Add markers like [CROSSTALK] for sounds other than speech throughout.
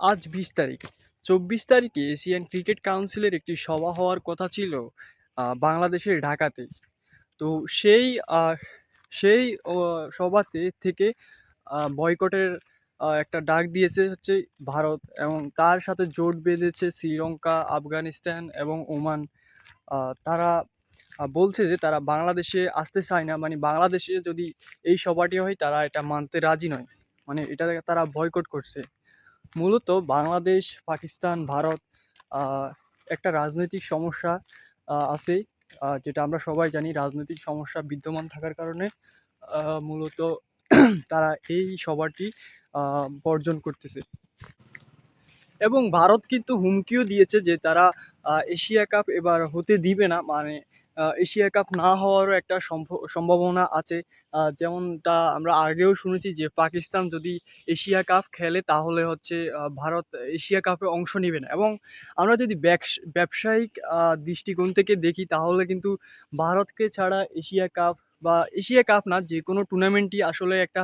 আজ বিশ তারিখ। চব্বিশ তারিখে এশিয়ান ক্রিকেট কাউন্সিলের একটি সভা হওয়ার কথা ছিল বাংলাদেশের ঢাকাতে। তো সেই সেই সভাতে থেকে বয়কটের একটা ডাক দিয়েছে হচ্ছে ভারত এবং তার সাথে জোট বেঁধেছে শ্রীলঙ্কা, আফগানিস্তান এবং ওমান। তারা বলছে যে তারা বাংলাদেশে আসতে চায় না মানে বাংলাদেশে যদি এই সভাটি হয় তারা এটা মানতে রাজি নয়। মানে এটা তারা বয়কট করছে। মূলত বাংলাদেশ, পাকিস্তান, ভারত একটা রাজনৈতিক সমস্যা আছে যেটা আমরা সবাই জানি রাজনৈতিক সমস্যা বিদ্যমান থাকার কারণে মূলত [CLEARS THROAT] তারা এই সভাটি বর্জন করতেছে। এবং ভারত কিন্তু হুমকিও দিয়েছে যে তারা এশিয়া কাপ এবার হতে দিবে না মানে এশিয়া কাপ না হওয়ারও একটা সম্ভ- সম্ভাবনা আছে। যেমনটা আমরা আগেও শুনেছি যে, পাকিস্তান যদি এশিয়া কাপ খেলে তাহলে হচ্ছে ভারত এশিয়া কাপে অংশ নেবে না। এবং আমরা যদি ব্যবস- ব্যবসায়িক দৃষ্টিকোণ থেকে দেখি তাহলে কিন্তু ভারতকে ছাড়া এশিয়া কাপ বা এশিয়া কাপ না যে কোনো টুর্নামেন্টই আসলে একটা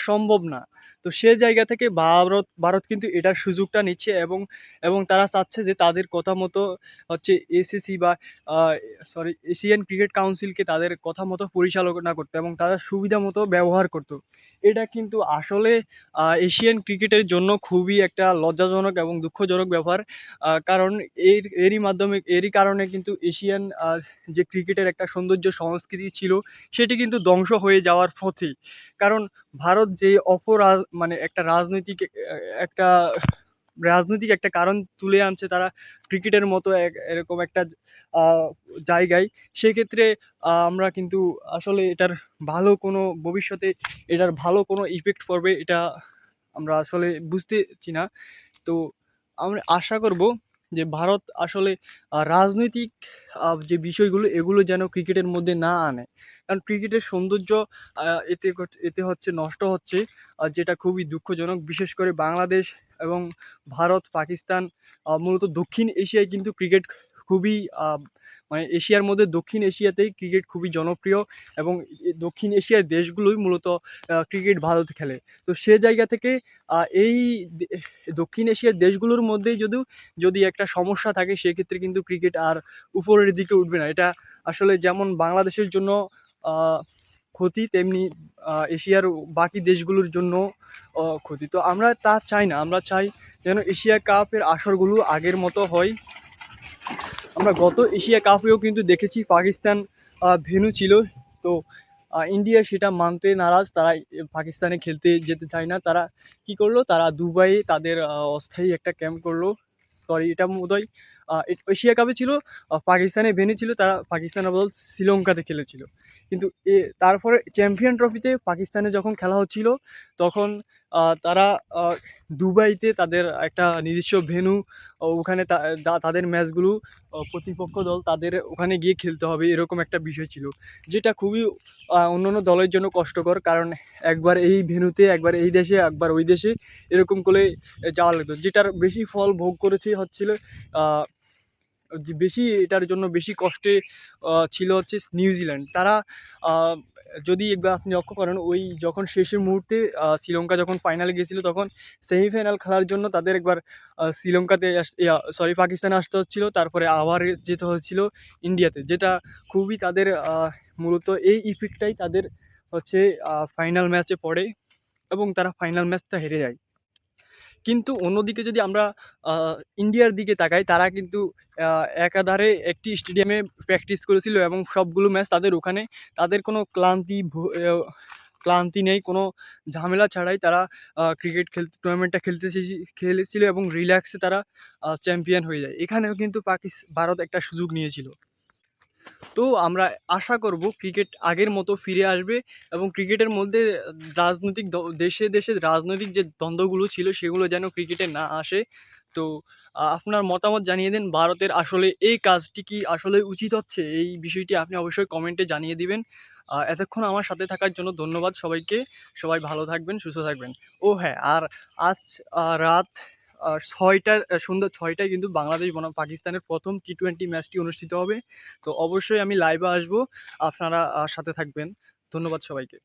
সম্ভব না। তো সে জায়গা থেকে ভারত ভারত কিন্তু এটার সুযোগটা নিচ্ছে এবং এবং তারা চাচ্ছে যে তাদের কথা মতো হচ্ছে এসিসি বা সরি এশিয়ান ক্রিকেট কাউন্সিলকে তাদের কথা মতো পরিচালনা করতো এবং তাদের সুবিধা মতো ব্যবহার করত। এটা কিন্তু আসলে এশিয়ান ক্রিকেটের জন্য খুবই একটা লজ্জাজনক এবং দুঃখজনক আহ, কারণ এর এরই মাধ্যমে এরই কারণে কিন্তু এশিয়ান যে ক্রিকেটের একটা সৌন্দর্য সংস্কৃতি ছিল সেটি কিন্তু ধ্বংস হয়ে যাওয়ার পথে কারণ ভারত যে অপরা মানে একটা রাজনৈতিক একটা রাজনৈতিক একটা কারণ তুলে আনছে তারা ক্রিকেটের মতো এক- এরকম একটা জায়গায়, সেক্ষেত্রে আমরা কিন্তু আসলে এটার ভালো কোনো ভবিষ্যতে এটার ভালো কোনো ইফেক্ট পড়বে এটা আমরা আসলে বুঝতেছি না। তো আমরা আশা করব যে ভারত আসলে রাজনৈতিক যে বিষয়গুলো, এগুলো যেন ক্রিকেটের মধ্যে না আনে। কারণ ক্রিকেটের সৌন্দর্য এতে এতে হচ্ছে নষ্ট হচ্ছে আর যেটা খুবই দুঃখজনক। বিশেষ করে বাংলাদেশ এবং ভারত, পাকিস্তান মূলত দক্ষিণ এশিয়ায় কিন্তু ক্রিকেট খুবই মানে এশিয়ার মধ্যে দক্ষিণ এশিয়াতেই ক্রিকেট খুবই জনপ্রিয় এবং দক্ষিণ এশিয়ার দেশগুলোই মূলত ক্রিকেট ভালো খেলে। তো সে জায়গা থেকে এই দক্ষিণ এশিয়ার দেশগুলোর মধ্যেই যদিও, যদি একটা সমস্যা থাকে, সেক্ষেত্রে কিন্তু ক্রিকেট আর উপরের দিকে উঠবে না। এটা আসলে যেমন বাংলাদেশের জন্য ক্ষতি, তেমনি এশিয়ার বাকি দেশগুলোর জন্য ক্ষতি। তো আমরা তা চাই না। আমরা চাই যেন এশিয়া কাপের আসরগুলো আগের মতো হয়। আমরা গত এশিয়া কাপেও কিন্তু দেখেছি পাকিস্তান ভেন্যু ছিল। তো ইন্ডিয়া সেটা মানতে নারাজ। তারা পাকিস্তানে খেলতে যেতে চায় না। তারা কি করল? তারা দুবাইয়ে তাদের অস্থায়ী একটা ক্যাম্প করল। সরি, এটা বোধহয় এশিয়া কাপে ছিল পাকিস্তানে ভেনু ছিল। তারা পাকিস্তানের বদল শ্রীলঙ্কাতে খেলেছিল। কিন্তু, এ, তারপরে চ্যাম্পিয়ন ট্রফিতে পাকিস্তানে যখন খেলা হচ্ছিল, তখন তারা দুবাইতে তাদের একটা নিজস্ব ভেন্যু ওখানে তাদের ম্যাচগুলো প্রতিপক্ষ দল তাদের ওখানে গিয়ে খেলতে হবে এরকম একটা বিষয় ছিল। যেটা খুবই আহ, অন্যান্য দলের জন্য কষ্টকর কারণ একবার এই ভেন্যুতে একবার এই দেশে একবার ওই দেশে এরকম করে যাওয়া লাগতো। যেটার বেশি ফল ভোগ করেছে হচ্ছিল বেশি এটার জন্য বেশি কষ্টে ছিল হচ্ছে নিউজিল্যান্ড তারা যদি একবার আপনি লক্ষ্য করেন, ওই যখন শেষের মুহূর্তে শ্রীলঙ্কা যখন ফাইনালে গিয়েছিল তখন সেমিফাইনাল খেলার জন্য তাদের একবার শ্রীলঙ্কাতে সরি পাকিস্তানে আসতে হচ্ছিল, তারপরে আবার যেতে হচ্ছিল ইন্ডিয়াতে, যেটা খুবই তাদের মূলত এই ইফেক্টটাই তাদের হচ্ছে ফাইনাল ম্যাচে পড়ে এবং তারা ফাইনাল ম্যাচটা হেরে যায়। কিন্তু অন্যদিকে যদি আমরা ইন্ডিয়ার দিকে তাকাই, তারা কিন্তু একাধারে একটি স্টেডিয়ামে প্র্যাকটিস করেছিল এবং সবগুলো ম্যাচ তাদের ওখানে, তাদের কোনো ক্লান্তি ক্লান্তি নেই, কোনো ঝামেলা ছাড়াই তারা ক্রিকেট খেলতে টুর্নামেন্টটা খেলতে খেলেছিল এবং রিল্যাক্সে তারা চ্যাম্পিয়ন হয়ে যায়। এখানেও কিন্তু পাকিস, ভারত একটা সুযোগ নিয়েছিল। তো আমরা আশা করব ক্রিকেট আগের মতো ফিরে আসবে এবং ক্রিকেটের মধ্যে রাজনৈতিক দেশে দেশে রাজনৈতিক যে দ্বন্দ্বগুলো ছিল সেগুলো যেন ক্রিকেটে না আসে। তো আপনার মতামত জানিয়ে দিন ভারতের আসলে এই কাজটি কি আসলে উচিত হচ্ছে? এই বিষয়টি আপনি অবশ্যই কমেন্টে জানিয়ে দিবেন। এতক্ষণ আমার সাথে থাকার জন্য ধন্যবাদ সবাইকে। সবাই ভালো থাকবেন, সুস্থ থাকবেন। ও হ্যাঁ আর আজ রাত ছয়টার সন্ধ্যা ছয়টায় কিন্তু বাংলাদেশ বনাম, পাকিস্তানের প্রথম টি টোয়েন্টি ম্যাচটি অনুষ্ঠিত হবে। তো অবশ্যই আমি লাইভে আসব। আপনারা সাথে থাকবেন। ধন্যবাদ সবাইকে।